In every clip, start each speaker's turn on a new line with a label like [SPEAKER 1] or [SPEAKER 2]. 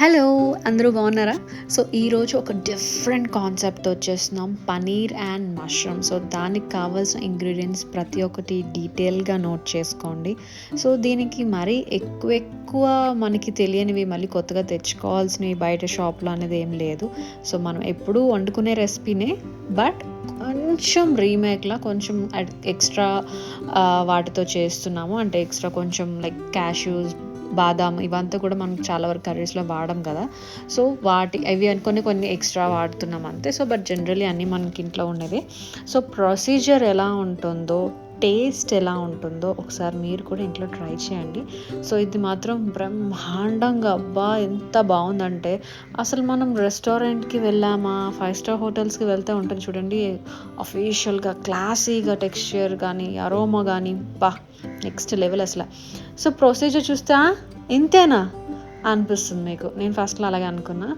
[SPEAKER 1] Hello అందరూ బాగున్నారా? So ఈరోజు ఒక డిఫరెంట్ కాన్సెప్ట్ వచ్చేస్తున్నాం పనీర్ అండ్ మష్రూమ్. సో దానికి కావాల్సిన ఇంగ్రీడియంట్స్ ప్రతి ఒక్కటి డీటెయిల్గా నోట్ చేసుకోండి. సో దీనికి మరీ ఎక్కువ ఎక్కువ మనకి తెలియనివి మళ్ళీ కొత్తగా తెచ్చుకోవాల్సినవి బయట షాప్లో అనేది ఏం లేదు. సో మనం ఎప్పుడూ వండుకునే రెసిపీనే బట్ కొంచెం రీమేక్లా కొంచెం ఎక్స్ట్రా వాటితో చేస్తున్నాము. అంటే ఎక్స్ట్రా కొంచెం లైక్ క్యాష్యూస్ బాదాం ఇవంతా కూడా మనం చాలా వరకు కర్రీస్లో వాడడం కదా. సో వాటి అవి కొన్ని కొన్ని ఎక్స్ట్రా వాడుతున్నాం అంతే. సో బట్ జనరలీ అన్నీ మనకి ఇంట్లో ఉండేవి. సో ప్రొసీజర్ ఎలా ఉంటుందో టేస్ట్ ఎలా ఉంటుందో ఒకసారి మీరు కూడా ఇంట్లో ట్రై చేయండి. సో ఇది మాత్రం బ్రహ్మాండంగా అబ్బా ఎంత బాగుందంటే అసలు మనం రెస్టారెంట్కి వెళ్ళామా ఫైవ్ స్టార్ హోటల్స్కి వెళ్తే ఉంటుంది చూడండి అఫీషియల్గా క్లాసీగా టెక్స్చర్ కానీ అరోమా కానీ బా నెక్స్ట్ లెవెల్ అసలు. సో ప్రొసీజర్ చూస్తే ఇంతేనా? అనిపిస్తుంది మీకు. నేను ఫస్ట్లో అలాగే అనుకున్నా.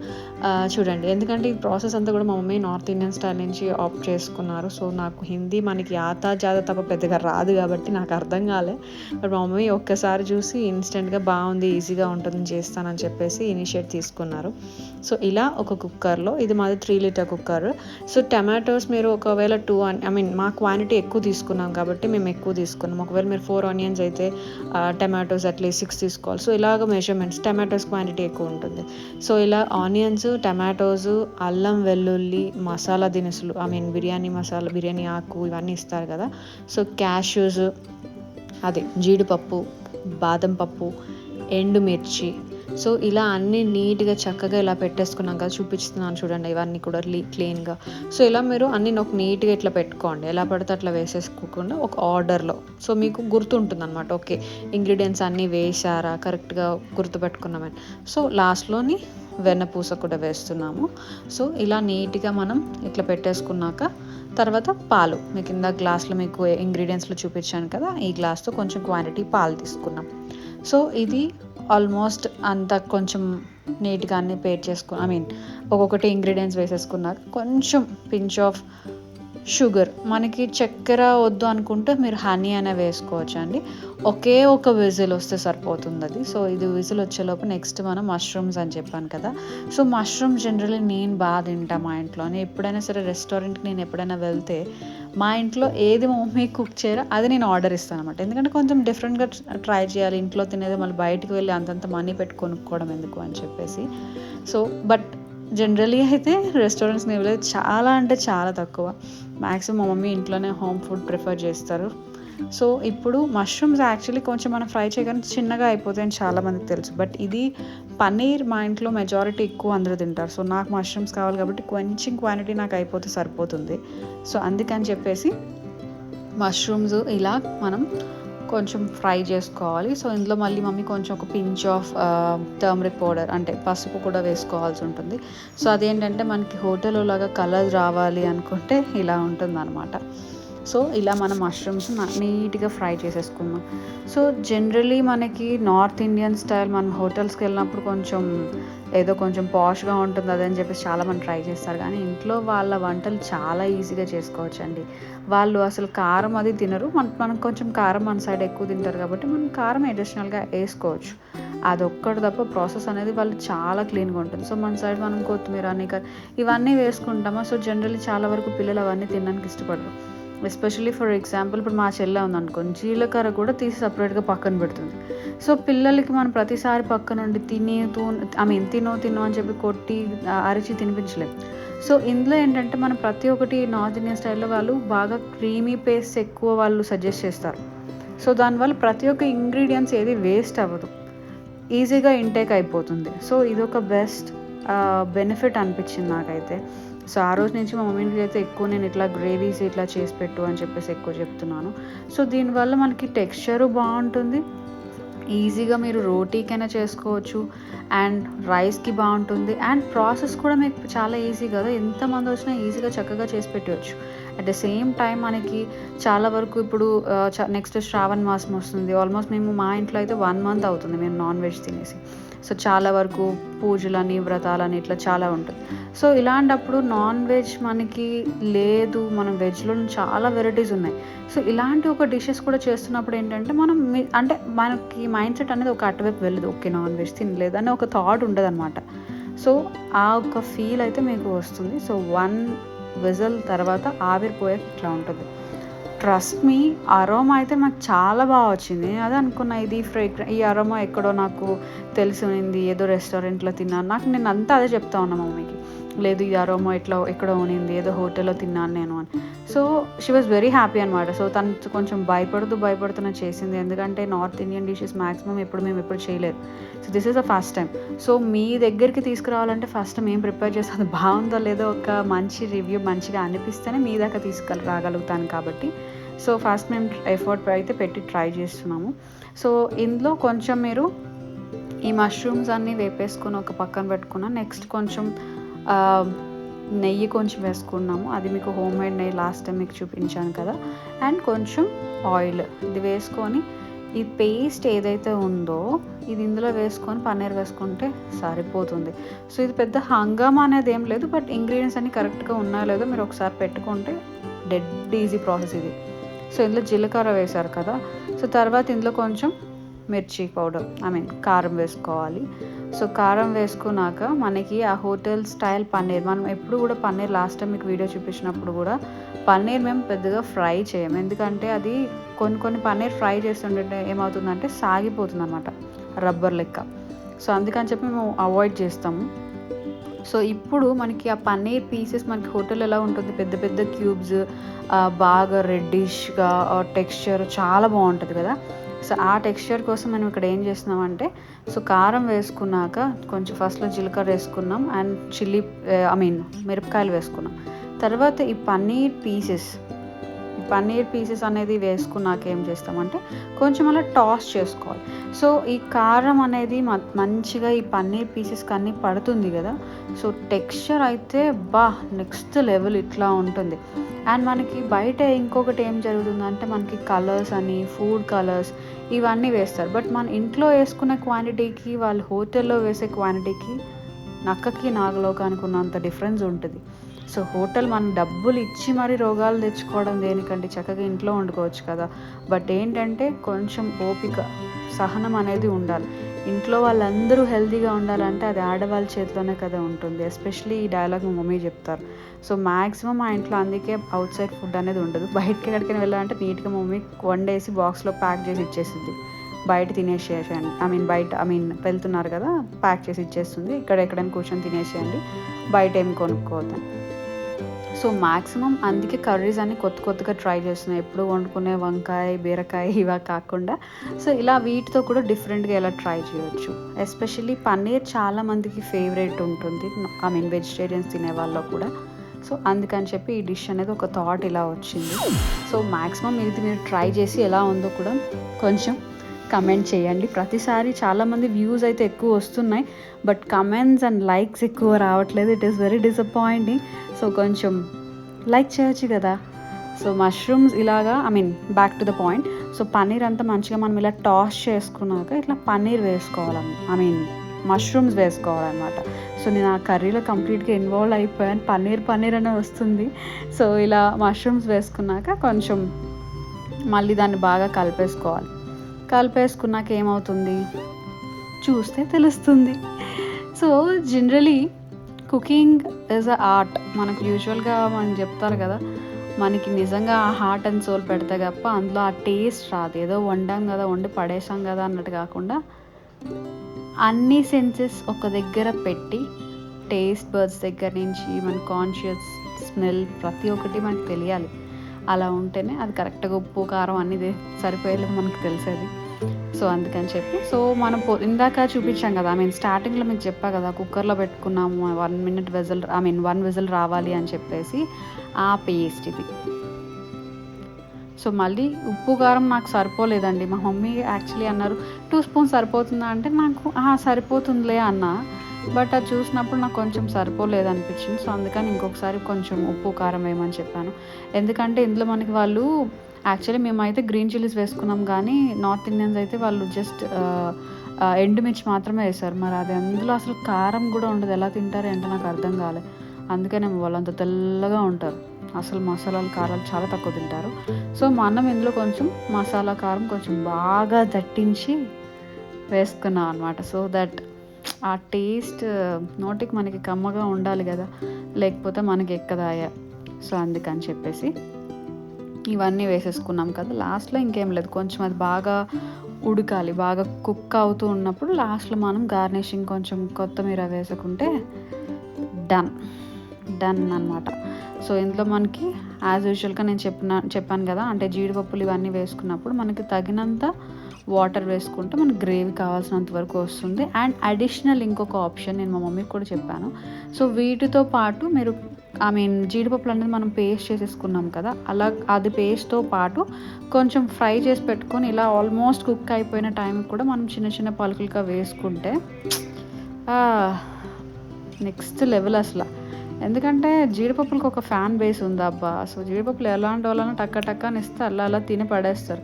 [SPEAKER 1] చూడండి ఎందుకంటే ఈ ప్రాసెస్ అంతా కూడా మా మమ్మీ నార్త్ ఇండియన్ స్టైల్ నుంచి ఆప్ట్ చేసుకున్నారు. సో నాకు హిందీ మనకి ఆతా జాత తప్ప పెద్దగా రాదు కాబట్టి నాకు అర్థం కాలే. బట్ మా మమ్మీ ఒక్కసారి చూసి ఇన్స్టెంట్గా బాగుంది ఈజీగా ఉంటుందని చేస్తానని చెప్పేసి ఇనిషియేట్ తీసుకున్నారు. సో ఇలా ఒక కుక్కర్లో ఇది మాది three litre cooker. So tomatoes మీరు ఒకవేళ టూ ఐ మీన్ మా క్వాంటిటీ ఎక్కువ తీసుకున్నాం కాబట్టి మేము ఎక్కువ తీసుకున్నాం. ఒకవేళ మీరు ఫోర్ ఆనియన్స్ అయితే టమాటోస్ అట్లీస్ట్ సిక్స్ తీసుకోవాలి. సో ఇలాగ మెజర్మెంట్స్ టమాటోస్ క్వాంటిటీ ఎక్కువ ఉంటుంది. సో ఇలా ఆనియన్స్ టమాటోస్ అల్లం వెల్లుల్లి మసాలా దినుసులు ఐ మీన్ బిర్యానీ మసాలా బిర్యానీ ఆకు ఇవన్నీ ఇస్తారు కదా. సో క్యాష్యూస్ అదే జీడిపప్పు బాదం పప్పు ఎండుమిర్చి సో ఇలా అన్ని నీట్గా చక్కగా ఇలా పెట్టేసుకున్నాం కదా చూపిస్తున్నాను చూడండి ఇవన్నీ కూడా క్లీన్గా సో ఇలా మీరు అన్ని ఒక నీట్గా ఇట్లా పెట్టుకోండి. ఎలా పడితే అట్లా వేసేసుకోకుండా ఒక ఆర్డర్లో. సో మీకు గుర్తుంటుంది అనమాట ఓకే ఇంగ్రీడియంట్స్ అన్నీ వేసారా కరెక్ట్గా గుర్తుపెట్టుకున్నామని. సో లాస్ట్లోని వెన్నపూస కూడా వేస్తున్నాము. సో ఇలా నీట్గా మనం ఇట్లా పెట్టేసుకున్నాక తర్వాత పాలు. మీకు కింద గ్లాస్లో మీకు ఇంగ్రీడియంట్స్లో చూపించాను కదా ఈ గ్లాస్తో కొంచెం క్వాంటిటీ పాలు తీసుకున్నాం. సో ఇది ఆల్మోస్ట్ అంత కొంచెం నీట్గా అన్నీ పేర్ చేసుకు ఐ మీన్ ఒక్కొక్కటి ఇంగ్రీడియంట్స్ వేసేసుకున్నాక కొంచెం పించ్ ఆఫ్ షుగర్. మనకి చక్కెర వద్దు అనుకుంటే మీరు హనీ అనే వేసుకోవచ్చు అండి. ఒకే ఒక విజిల్ వస్తే సరిపోతుంది అది సో ఇది విజిల్ వచ్చేలోపు నెక్స్ట్ మనం మష్రూమ్స్ అని చెప్పాను కదా. సో మష్రూమ్స్ జనరల్లీ నేను బాగా తింటా మా ఇంట్లోనే. ఎప్పుడైనా సరే రెస్టారెంట్కి నేను ఎప్పుడైనా వెళ్తే మా ఇంట్లో ఏది మమ్మీ కుక్ చేయరో అది నేను ఆర్డర్ ఇస్తాను అనమాట ఎందుకంటే కొంచెం డిఫరెంట్గా ట్రై చేయాలి. ఇంట్లో తినేది మళ్ళీ బయటికి వెళ్ళి అంతంత మనీ పెట్టి కొనుక్కోవడం ఎందుకు అని చెప్పేసి. సో బట్ జనరలీ అయితే రెస్టారెంట్స్ వెళ్ళేది చాలా అంటే చాలా తక్కువ. మ్యాక్సిమం మా మమ్మీ ఇంట్లోనే హోమ్ ఫుడ్ ప్రిఫర్ చేస్తారు. సో ఇప్పుడు మష్రూమ్స్ యాక్చువల్లీ కొంచెం మనం ఫ్రై చేయగానే చిన్నగా అయిపోతాయని చాలామందికి తెలుసు. బట్ ఇది పన్నీర్ మా ఇంట్లో మెజారిటీ ఎక్కువ అందరూ తింటారు. సో నాకు మష్రూమ్స్ కావాలి కాబట్టి కొంచెం క్వాంటిటీ నాకు అయిపోతే సరిపోతుంది. సో అందుకని చెప్పేసి మష్రూమ్స్ ఇలా మనం కొంచెం ఫ్రై చేసుకోవాలి. సో ఇందులో మళ్ళీ మమ్మీ కొంచెం ఒక పించ్ ఆఫ్ టర్మరిక్ పౌడర్ అంటే పసుపు కూడా వేసుకోవాల్సి ఉంటుంది. సో అదేంటంటే మనకి హోటల్లో లాగా కలర్ రావాలి అనుకుంటే ఇలా ఉంటుంది అనమాట సో ఇలా మనం మష్రూమ్స్ నీట్గా ఫ్రై చేసేసుకుందాం. సో జనరలీ మనకి నార్త్ ఇండియన్ స్టైల్ మనం హోటల్స్కి వెళ్ళినప్పుడు కొంచెం ఏదో కొంచెం పాష్గా ఉంటుంది అదని చెప్పేసి చాలామంది ట్రై చేస్తారు. కానీ ఇంట్లో వాళ్ళ వంటలు చాలా ఈజీగా చేసుకోవచ్చు అండి వాళ్ళు అసలు కారం అది తినరు. మన మనం కొంచెం కారం మన సైడ్ ఎక్కువ తింటారు కాబట్టి మనం కారం అడిషనల్గా వేసుకోవచ్చు. అదొక్కటి తప్ప ప్రాసెస్ అనేది వాళ్ళు చాలా క్లీన్గా ఉంటుంది. సో మన సైడ్ మనం కొత్తిమీర అనేక ఇవన్నీ వేసుకుంటామా? సో జనరల్లీ చాలా వరకు పిల్లలు అవన్నీ తినడానికి ఇష్టపడరు. ఎస్పెషల్లీ ఫర్ ఎగ్జాంపుల్ ఇప్పుడు మా చెల్లె ఉందనుకోండి జీలకర్ర కూడా తీసి సపరేట్గా పక్కన పెడుతుంది. సో పిల్లలకి మనం ప్రతిసారి పక్క నుండి తిని తూ ఐ మీన్ తినో తినో అని చెప్పి కొట్టి అరిచి తినిపించలేము సో ఇందులో ఏంటంటే మనం ప్రతి ఒక్కటి నార్త్ ఇండియన్ స్టైల్లో వాళ్ళు బాగా క్రీమీ పేస్ట్ ఎక్కువ వాళ్ళు సజెస్ట్ చేస్తారు. సో దానివల్ల ప్రతి ఒక్క ఇంగ్రీడియంట్స్ ఏది వేస్ట్ అవ్వదు. ఈజీగా ఇంటేక్ అయిపోతుంది. సో ఇది ఒక బెస్ట్ బెనిఫిట్ అనిపించింది నాకైతే. సో ఆ రోజు నుంచి మా మమ్మీకి అయితే ఎక్కువ నేను ఇట్లా గ్రేవీస్ ఇట్లా చేసి పెట్టు అని చెప్పేసి ఎక్కువ చెప్తున్నాను. సో దీనివల్ల మనకి టెక్స్చరు బాగుంటుంది. ఈజీగా మీరు రోటీకైనా చేసుకోవచ్చు. అండ్ రైస్కి బాగుంటుంది. అండ్ ప్రాసెస్ కూడా మీకు చాలా ఈజీ కదా. ఎంతమంది వచ్చినా ఈజీగా చక్కగా చేసి పెట్టవచ్చు. అట్ ద సేమ్ టైం మనకి చాలా వరకు ఇప్పుడు నెక్స్ట్ శ్రావణ్ మాసం వస్తుంది. ఆల్మోస్ట్ మేము మా ఇంట్లో అయితే వన్ మంత్ అవుతుంది మేము నాన్ వెజ్ తినేసి. సో చాలా వరకు పూజలని వ్రతాలని ఇట్లా చాలా ఉంటుంది. సో ఇలాంటప్పుడు నాన్ వెజ్ మనకి లేదు మనం వెజ్లో చాలా వెరైటీస్ ఉన్నాయి. సో ఇలాంటి ఒక డిషెస్ కూడా చేస్తున్నప్పుడు ఏంటంటే మనం అంటే మనకి మైండ్ సెట్ అనేది ఒక అటువైపు వెళ్ళదు. ఓకే నాన్ వెజ్ తినలేదు అనే ఒక థాట్ ఉండదు అనమాట సో ఆ ఒక ఫీల్ అయితే మీకు వస్తుంది. సో వన్ విజల్ తర్వాత ఆవిరిపోయాక ఇట్లా ఉంటుంది. ట్రస్ట్ మీ అరోమా అయితే నాకు చాలా బాగా వచ్చింది. అదే అనుకున్నా ఇది ఫ్రేగ్రెన్స్ ఈ అరోమా ఎక్కడో నాకు తెలిసి ఉంది ఏదో రెస్టారెంట్లో తిన్నాను. నాకు నేను అంతా అదే చెప్తా ఉన్నా మమ్మీకి. లేదు ఈ అరోమా ఎట్లా ఎక్కడో ఉన్నింది ఏదో హోటల్లో తిన్నాను నేను అని. So she was very happy అనమాట సో తను కొంచెం భయపడుతూ భయపడుతున్న చేసింది. ఎందుకంటే నార్త్ ఇండియన్ డిషెస్ మ్యాక్సిమం ఎప్పుడు మేము ఎప్పుడు చేయలేదు. So this is the first time so మీ దగ్గరికి తీసుకురావాలంటే ఫస్ట్ మేము ప్రిపేర్ చేస్తాం అది బాగుందో లేదో ఒక మంచి రివ్యూ మంచిగా అనిపిస్తేనే మీ దాకా తీసుకు రాగలుగుతాను కాబట్టి. సో ఫస్ట్ మేము ఎఫర్ట్ అయితే పెట్టి ట్రై చేస్తున్నాము. సో ఇందులో కొంచెం మీరు ఈ మష్రూమ్స్ అన్నీ వేపేసుకొని ఒక పక్కన పెట్టుకున్న నెక్స్ట్ కొంచెం నెయ్యి కొంచెం వేసుకున్నాము. అది మీకు హోమ్ మేడ్ నెయ్యి లాస్ట్ టైం మీకు చూపించాను కదా. అండ్ కొంచెం ఆయిల్ ఇది వేసుకొని ఈ పేస్ట్ ఏదైతే ఉందో ఇది ఇందులో వేసుకొని పన్నీర్ వేసుకుంటే సరిపోతుంది. సో ఇది పెద్ద హంగామా అనేది ఏం లేదు బట్ ఇంగ్రీడియంట్స్ అన్ని కరెక్ట్గా ఉన్నాయో లేదో మీరు ఒకసారి పెట్టుకుంటే డెడ్ ఈజీ ప్రాసెస్ ఇది. సో ఇందులో జీలకర్ర వేశారు కదా. సో తర్వాత ఇందులో కొంచెం మిర్చి పౌడర్ ఐ మీన్ కారం వేసుకోవాలి. సో కారం వేసుకున్నాక మనకి ఆ హోటల్ స్టైల్ పన్నీర్ మనం ఎప్పుడు కూడా పన్నీర్ లాస్ట్ టైం మీకు వీడియో చూపించినప్పుడు కూడా పన్నీర్ మేము పెద్దగా ఫ్రై చేయము ఎందుకంటే అది కొన్ని కొన్ని పన్నీర్ ఫ్రై చేస్తుంటే ఏమవుతుందంటే సాగిపోతుంది అనమాట రబ్బర్ లెక్క. సో అందుకని చెప్పి మేము అవాయిడ్ చేస్తాము. సో ఇప్పుడు మనకి ఆ పన్నీర్ పీసెస్ మనకి హోటల్ ఎలా ఉంటుంది? పెద్ద పెద్ద క్యూబ్స్ బాగా రెడ్డిష్గా టెక్స్చర్ చాలా బాగుంటుంది కదా. సో ఆ టెక్స్చర్ కోసం మనం ఇక్కడ ఏం చేస్తున్నామంటే సో కారం వేసుకున్నాక కొంచెం ఫస్ట్లో జీలకర్ర వేసుకున్నాం అండ్ చిల్లీ ఐ మీన్ మిరపకాయలు వేసుకున్నాం. తర్వాత ఈ పన్నీర్ పీసెస్ పన్నీర్ పీసెస్ అనేది వేసుకున్నాక ఏం చేస్తామంటే కొంచెం అలా టాస్ చేసుకోవాలి. సో ఈ కారం అనేది మ- మంచిగా ఈ పన్నీర్ పీసెస్కి అన్ని పడుతుంది కదా. సో టెక్స్చర్ అయితే బా నెక్స్ట్ లెవెల్ ఇట్లా ఉంటుంది. అండ్ మనకి బయట ఇంకొకటి ఏం జరుగుతుందంటే మనకి కలర్స్ అని ఫుడ్ కలర్స్ ఇవన్నీ వేస్తారు. బట్ మన ఇంట్లో వేసుకునే క్వాంటిటీకి వాళ్ళు హోటల్లో వేసే క్వాంటిటీకి నక్కకి నాగలోకానికి ఉన్నంత డిఫరెన్స్ ఉంటుంది. సో హోటల్ మనం డబ్బులు ఇచ్చి మరి రోగాలు తెచ్చుకోవడం దేనికండి చక్కగా ఇంట్లో వండుకోవచ్చు కదా. బట్ ఏంటంటే కొంచెం ఓపిక సహనం అనేది ఉండాలి. ఇంట్లో వాళ్ళందరూ హెల్తీగా ఉండాలంటే అది ఆడవాళ్ళ చేతిలోనే కదా ఉంటుంది. ఎస్పెషలీ ఈ డైలాగ్ మా మమ్మీ చెప్తారు. సో మ్యాక్సిమం మా ఇంట్లో అందుకే అవుట్ సైడ్ ఫుడ్ అనేది ఉండదు. బయటకి ఎక్కడికైనా వెళ్ళాలంటే నీట్గా మమ్మీ వండేసి బాక్స్లో ప్యాక్ చేసి ఇచ్చేసింది. బయట తినేసేయండి. ఐ మీన్ బయట ఐ మీన్ వెళ్తున్నారు కదా ప్యాక్ చేసి ఇచ్చేస్తుంది. ఇక్కడ ఎక్కడైనా కూర్చొని తినేసేయండి. బయట ఏం కొనుక్కోవద్దని సో మ్యాక్సిమం అందుకే కర్రీస్ అన్ని కొత్త కొత్తగా ట్రై చేస్తున్నాయి ఎప్పుడు వండుకునే వంకాయ బీరకాయ ఇవా కాకుండా. సో ఇలా వీటితో కూడా డిఫరెంట్గా ఎలా ట్రై చేయొచ్చు. ఎస్పెషల్లీ పన్నీర్ చాలా మందికి ఫేవరెట్ ఉంటుంది. ఐ మీన్ వెజిటేరియన్స్ తినే వాళ్ళలో కూడా. సో అందుకని చెప్పి ఈ డిష్ అనేది ఒక థాట్ ఇలా వచ్చింది. సో మ్యాక్సిమం ఇది మీరు ట్రై చేసి ఎలా ఉందో కూడా కొంచెం కమెంట్ చేయండి. ప్రతిసారి చాలామంది వ్యూస్ అయితే ఎక్కువ వస్తున్నాయి. బట్ కమెంట్స్ అండ్ లైక్స్ ఎక్కువ రావట్లేదు. It is very disappointing so కొంచెం లైక్ చేయొచ్చు కదా. సో మష్రూమ్స్ ఇలాగా I mean back to the point so paneer అంతా మంచిగా మనం ఇలా టాస్ చేసుకున్నాక ఇట్లా పన్నీర్ వేసుకోవాలి ఐ మీన్ మష్రూమ్స్ వేసుకోవాలన్నమాట. సో నేను ఆ కర్రీలో కంప్లీట్గా ఇన్వాల్వ్ అయిపోయాను. పన్నీర్ పన్నీర్ అనే వస్తుంది. సో ఇలా మష్రూమ్స్ వేసుకున్నాక కొంచెం మళ్ళీ దాన్ని బాగా కలిపేసుకోవాలి. కలిపేసుకున్నాక ఏమవుతుంది? చూస్తే తెలుస్తుంది. So generally cooking is a art మనకు యూజువల్గా మనం చెప్తారు కదా మనకి నిజంగా ఆ హార్ట్ అండ్ సోల్ పెడితే తప్ప అందులో ఆ టేస్ట్ రాదు. ఏదో వండాం కదా వండి పడేసాం కదా అన్నట్టు కాకుండా అన్ని సెన్సెస్ ఒక దగ్గర పెట్టి టేస్ట్ బర్డ్స్ దగ్గర నుంచి మన కాన్షియస్ స్మెల్ ప్రతి ఒక్కటి మనకు తెలియాలి. అలా ఉంటేనే అది కరెక్ట్గా ఉప్పు కారం అన్నీ సరిపోయేలా మనకు తెలిసేది. సో అందుకని చెప్పి సో మనం ఇందాక చూపించాం కదా ఐ మీన్ స్టార్టింగ్లో మీకు చెప్పా కదా కుక్కర్లో పెట్టుకున్నాము one minute whistle I mean one whistle రావాలి అని చెప్పేసి ఆ పేస్ట్ ఇది. సో మళ్ళీ ఉప్పు కారం నాకు సరిపోలేదండి. మా మమ్మీ యాక్చువల్లీ అన్నారు టూ స్పూన్ సరిపోతుందా? అంటే నాకు సరిపోతుందిలే అన్న. బట్ అది చూసినప్పుడు నాకు కొంచెం సరిపోలేదు అనిపించింది. సో అందుకని ఇంకొకసారి కొంచెం ఉప్పు కారం వేయమని చెప్పాను. ఎందుకంటే ఇందులో మనకి వాళ్ళు యాక్చువల్లీ మేమైతే గ్రీన్ చిల్లీస్ వేసుకున్నాం కానీ నార్త్ ఇండియన్స్ అయితే వాళ్ళు జస్ట్ uh, uh, ఎండుమిర్చి మాత్రమే వేశారు. మరి అది అందులో అసలు కారం కూడా ఉండదు. ఎలా తింటారు అంటే నాకు అర్థం కాలే. అందుకనే వాళ్ళంత తెల్లగా ఉంటారు. అసలు మసాలాలు కారాలు చాలా తక్కువ తింటారు. సో మా అన్నం ఇందులో కొంచెం మసాలా కారం కొంచెం బాగా దట్టించి వేసుకున్నాం అనమాట సో దట్ ఆ టేస్ట్ uh, నోటికి మనకి కమ్మగా ఉండాలి కదా. లేకపోతే మనకి ఎక్కదాయా. సో అందుకని చెప్పేసి ఇవన్నీ వేసేసుకున్నాం కదా. లాస్ట్లో ఇంకేం లేదు. కొంచెం అది బాగా ఉడకాలి. బాగా కుక్ అవుతూ ఉన్నప్పుడు లాస్ట్లో మనం గార్నిషింగ్ కొంచెం కొత్తిమీర వేసుకుంటే డన్ డన్ అనమాట సో ఇందులో మనకి యాజ్ యూజువల్గా నేను చెప్పిన చెప్పాను కదా అంటే జీడిపప్పులు ఇవన్నీ వేసుకున్నప్పుడు మనకి తగినంత వాటర్ వేసుకుంటే మనకి గ్రేవీ కావాల్సినంత వరకు వస్తుంది. అండ్ అడిషనల్ ఇంకొక ఆప్షన్ నేను మా మమ్మీకి కూడా చెప్పాను. సో వీటితో పాటు మీరు ఐ మీన్ జీడిపప్పులు అనేది మనం పేస్ట్ చేసేసుకున్నాం కదా అలా అది పేస్ట్తో పాటు కొంచెం ఫ్రై చేసి పెట్టుకొని ఇలా ఆల్మోస్ట్ కుక్ అయిపోయిన టైంకి కూడా మనం చిన్న చిన్న పలుకులుగా వేసుకుంటే నెక్స్ట్ లెవెల్ అసలు. ఎందుకంటే జీడిపప్పులకు ఒక ఫ్యాన్ బేస్ ఉంది అబ్బా. సో జీడిపప్పులు ఎలాంటి వాళ్ళని టక్క టక్క అని ఇస్తే అలా అలా తిని పడేస్తారు.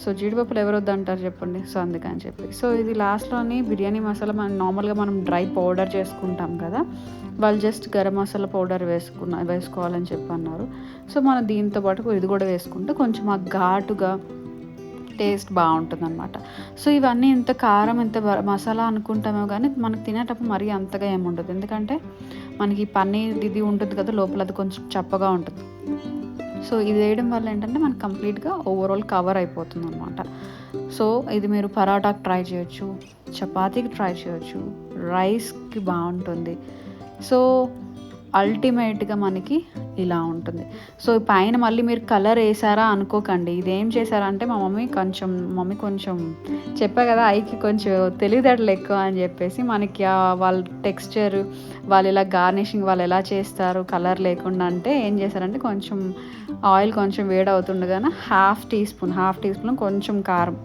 [SPEAKER 1] సో జీడిపప్పులు ఎవరు వద్దంటారు చెప్పండి. సో అందుకని చెప్పి. సో ఇది లాస్ట్లోని బిర్యానీ మసాలా మనం నార్మల్గా మనం డ్రై పౌడర్ చేసుకుంటాం కదా. వాళ్ళు జస్ట్ గరం మసాలా పౌడర్ వేసుకున్న వేసుకోవాలని చెప్పి అన్నారు సో మనం దీంతో పాటు ఇది కూడా వేసుకుంటే కొంచెం ఆ ఘాటుగా టేస్ట్ బాగుంటుంది అనమాట సో ఇవన్నీ ఇంత కారం ఇంత మసాలా అనుకుంటామో కానీ మనకు తినేటప్పుడు మరీ అంతగా ఏముండదు ఎందుకంటే మనకి పన్నీర్ ఇది ఉంటుంది కదా లోపల అది కొంచెం చప్పగా ఉంటుంది. సో ఇది వేయడం వల్ల ఏంటంటే మనకి కంప్లీట్గా ఓవరాల్ కవర్ అయిపోతుంది అనమాట సో ఇది మీరు పరాటాకి ట్రై చేయొచ్చు చపాతీకి ట్రై చేయొచ్చు రైస్కి బాగుంటుంది. సో అల్టిమేట్గా మనకి ఇలా ఉంటుంది. సో పైన మళ్ళీ మీరు కలర్ వేసారా అనుకోకండి. ఇదేం చేశారంటే మా మమ్మీ కొంచెం మమ్మీ కొంచెం చెప్పా కదా ఐకి కొంచెం తెలివితేటలు ఎక్కువ అని చెప్పేసి మనకి వాళ్ళ టెక్స్చర్ వాళ్ళు ఇలా గార్నిషింగ్ వాళ్ళు ఎలా చేస్తారు కలర్ లేకుండా అంటే ఏం చేశారంటే కొంచెం ఆయిల్ కొంచెం వేడవుతుండగానే half teaspoon half teaspoon కొంచెం కారం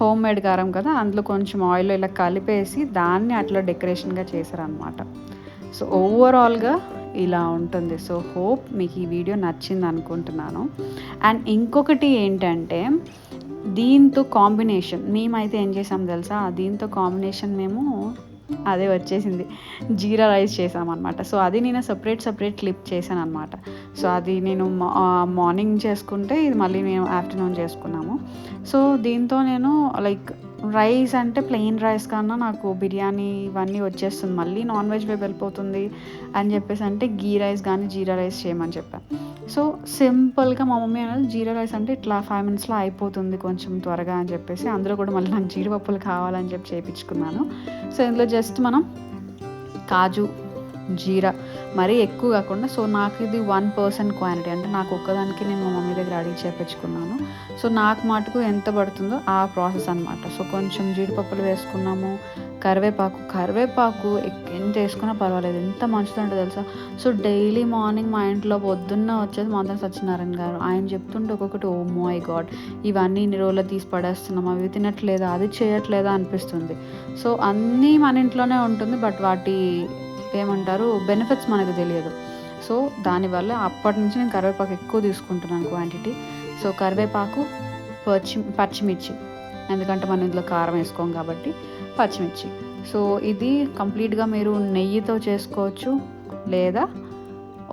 [SPEAKER 1] హోమ్ మేడ్ కారం కదా అందులో కొంచెం ఆయిల్ ఇలా కలిపేసి దాన్ని అట్లా డెకరేషన్గా చేశారనమాట సో ఓవరాల్గా ఇలా ఉంటుంది. సో హోప్ మీకు ఈ వీడియో నచ్చింది అనుకుంటున్నాను. అండ్ ఇంకొకటి ఏంటంటే దీంతో కాంబినేషన్. మేమైతే ఏం చేసాం తెలుసా? దీంతో కాంబినేషన్ మేము అదే వచ్చేసింది. జీరా రైస్ చేసామన్నమాట. సో అది నేను సపరేట్ సపరేట్ క్లిప్ చేశాను అనమాట సో అది నేను మా- మార్నింగ్ చేసుకుంటే ఇది మళ్ళీ మేము ఆఫ్టర్నూన్ చేసుకున్నాము. సో దీంతో నేను లైక్ రైస్ అంటే ప్లెయిన్ రైస్ కన్నా నాకు బిర్యానీ ఇవన్నీ వచ్చేస్తుంది. మళ్ళీ నాన్ వెజ్ వైపు వెళ్ళిపోతుంది అని చెప్పేసి అంటే గీ రైస్ కానీ జీరా రైస్ చేయమని చెప్పాను సో సింపుల్గా మా మమ్మీ అనేది జీరా రైస్ అంటే ఇట్లా ఫైవ్ మినిట్స్లో అయిపోతుంది కొంచెం త్వరగా అని చెప్పేసి అందులో కూడా మళ్ళీ నాకు జీడిపప్పులు కావాలని చెప్పి చేయించుకున్నాను సో ఇందులో జస్ట్ మనం కాజు జీరా మరీ ఎక్కువ కాకుండా సో నాకు ఇది వన్ పర్సెంట్ క్వాంటిటీ అంటే నాకు ఒక్కదానికి నేను మా మమ్మీ దగ్గర అడిగి చేపించుకున్నాను. సో నాకు మటుకు ఎంత పడుతుందో ఆ ప్రాసెస్ అనమాట సో కొంచెం జీడిపప్పులు వేసుకున్నాము కరివేపాకు. కరివేపాకు ఎంత వేసుకున్నా పర్వాలేదు. ఎంత మంచిదంటే తెలుసా? సో డైలీ మార్నింగ్ మా ఇంట్లో పొద్దున్న వచ్చేది మాత్రం సత్యనారాయణ గారు. ఆయన చెప్తుంటే ఒక్కొక్కటి ఓ మై గాడ్ ఇవన్నీ ఇన్ని రోజులు తీసి పడేస్తున్నాం. అవి తినట్లేదా? అది చేయట్లేదా? అనిపిస్తుంది. సో అన్నీ మన ఇంట్లోనే ఉంటుంది బట్ వాటి ఏమంటారు బెనిఫిట్స్ మనకు తెలియదు. సో దానివల్ల అప్పటి నుంచి నేను కరివేపాకు ఎక్కువ తీసుకుంటున్నాను క్వాంటిటీ సో కరివేపాకు పచ్చి పచ్చిమిర్చి. ఎందుకంటే మనం ఇందులో కారం వేసుకోం కాబట్టి పచ్చిమిర్చి. సో ఇది కంప్లీట్గా మీరు నెయ్యితో చేసుకోవచ్చు లేదా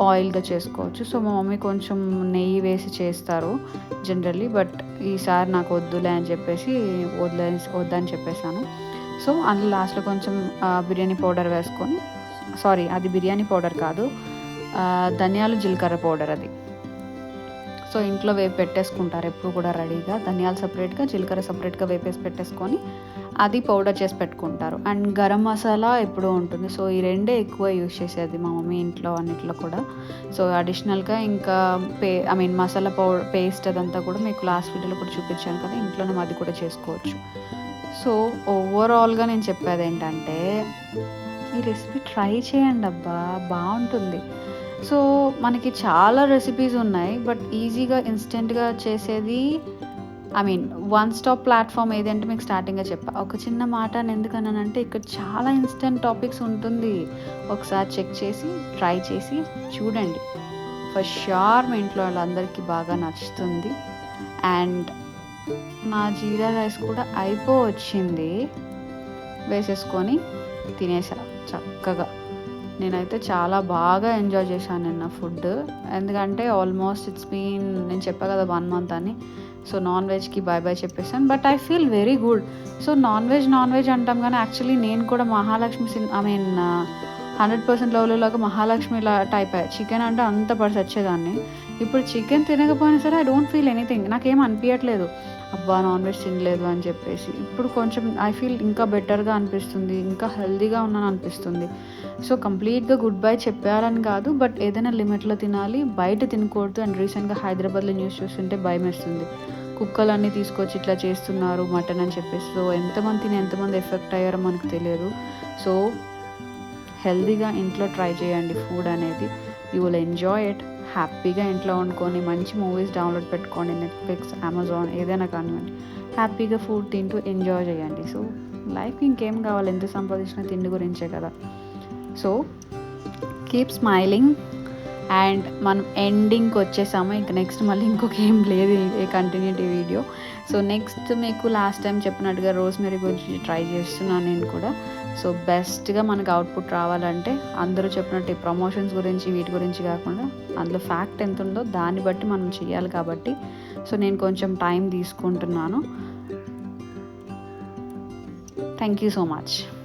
[SPEAKER 1] ఆయిల్తో చేసుకోవచ్చు. సో మా మమ్మీ కొంచెం నెయ్యి వేసి చేస్తారు జనరల్లీ బట్ ఈసారి నాకు వద్దులే అని చెప్పేసి వద్దులే వద్దని చెప్పేశాను. సో అందులో లాస్ట్లో కొంచెం బిర్యానీ పౌడర్ వేసుకొని సారీ అది బిర్యానీ పౌడర్ కాదు. ధనియాలు జీలకర్ర పౌడర్ అది. సో ఇంట్లో వేపు పెట్టేసుకుంటారు. ఎప్పుడు కూడా రెడీగా. ధనియాలు సపరేట్గా జీలకర్ర సపరేట్గా వేపేసి పెట్టేసుకొని అది పౌడర్ చేసి పెట్టుకుంటారు. అండ్ గరం మసాలా ఎప్పుడూ ఉంటుంది. సో ఈ రెండే ఎక్కువ యూజ్ చేసేది మా మమ్మీ ఇంట్లో అన్నిట్లో కూడా. సో అడిషనల్గా ఇంకా pay I mean masala powder paste అదంతా కూడా మీకు లాస్ట్ వీడియోలో కూడా చూపించాను కదా ఇంట్లోనే అది కూడా చేసుకోవచ్చు. సో ఓవరాల్గా నేను చెప్పేది ఏంటంటే ఈ రెసిపీ ట్రై చేయండి అబ్బా బాగుంటుంది. సో మనకి చాలా రెసిపీస్ ఉన్నాయి బట్ ఈజీగా ఇన్స్టెంట్గా చేసేది I mean one stop platform ఏదంటే మీకు స్టార్టింగ్గా చెప్పా. ఒక చిన్న మాట అని ఎందుకన్నానంటే ఇక్కడ చాలా ఇన్స్టెంట్ టాపిక్స్ ఉంటుంది. ఒకసారి చెక్ చేసి ట్రై చేసి చూడండి. ఫర్ షూర్ మీ ఇంట్లో వాళ్ళందరికీ బాగా నచ్చుతుంది. అండ్ నా జీరా రైస్ కూడా అయిపో వచ్చింది వేసేసుకొని తినేసా. చక్కగా. నేనైతే చాలా బాగా ఎంజాయ్ చేశాను నిన్న ఫుడ్. ఎందుకంటే ఆల్మోస్ట్ ఇట్స్ బీన్ నేను చెప్పా కదా వన్ మంత్ అని. సో నాన్ వెజ్కి బాయ్ బాయ్ చెప్పేసాను but I feel very good. So non veg non veg అంటాం కానీ యాక్చువల్లీ నేను కూడా Mahalakshmi sin I mean hundred percent లవ్లీలాగా మహాలక్ష్మి టైప్ చికెన్ అంటే అంత పడిసి వచ్చేదాన్ని ఇప్పుడు చికెన్ తినకపోయినా సరే ఐ డోంట్ ఫీల్ ఎనీథింగ్. నాకేం అనిపించట్లేదు అబ్బా నాన్ వెజ్ తినలేదు అని చెప్పేసి. ఇప్పుడు కొంచెం ఐ ఫీల్ ఇంకా బెటర్గా అనిపిస్తుంది ఇంకా హెల్తీగా ఉన్నాను అనిపిస్తుంది. సో కంప్లీట్గా గుడ్ బై చెప్పారని కాదు బట్ ఏదైనా లిమిట్లో తినాలి బయట తినకూడదు. అండ్ రీసెంట్గా హైదరాబాద్లో న్యూస్ చూస్తుంటే భయం వేస్తుంది. కుక్కలన్నీ తీసుకొచ్చి ఇట్లా చేస్తున్నారు మటన్ అని చెప్పేసి. సో ఎంతమంది తిని ఎంతమంది ఎఫెక్ట్ అయ్యారో మనకు తెలియదు. సో హెల్తీగా ఇంట్లో ట్రై చేయండి ఫుడ్ అనేది. యూ విల్ ఎంజాయ్ ఇట్ హ్యాపీగా ఇంట్లో వండుకొని మంచి మూవీస్ డౌన్లోడ్ పెట్టుకోండి నెట్ఫ్లిక్స్ అమెజాన్ ఏదైనా కానివ్వండి. హ్యాపీగా ఫుడ్ తింటూ ఎంజాయ్ చేయండి. సో లైఫ్ ఇంకేం కావాలి? ఎంత సంపాదించిన తిండి గురించే కదా. సో కీప్ స్మైలింగ్ అండ్ మనం ఎండింగ్కి వచ్చేసాము. ఇంకా నెక్స్ట్ మళ్ళీ ఇంకొక ఏం లేదు ఏ కంటిన్యూటీ వీడియో సో నెక్స్ట్ మీకు లాస్ట్ టైం చెప్పినట్టుగా రోజ్ మెరీ గురించి ట్రై చేస్తున్నాను నేను కూడా. సో బెస్ట్గా మనకు అవుట్పుట్ రావాలంటే అందరూ చెప్పినట్టు ఈ ప్రమోషన్స్ గురించి వీటి గురించి కాకుండా అందులో ఫ్యాక్ట్ ఎంత ఉందో దాన్ని బట్టి మనం చేయాలి కాబట్టి. సో నేను కొంచెం టైం తీసుకుంటున్నాను. Thank you so much.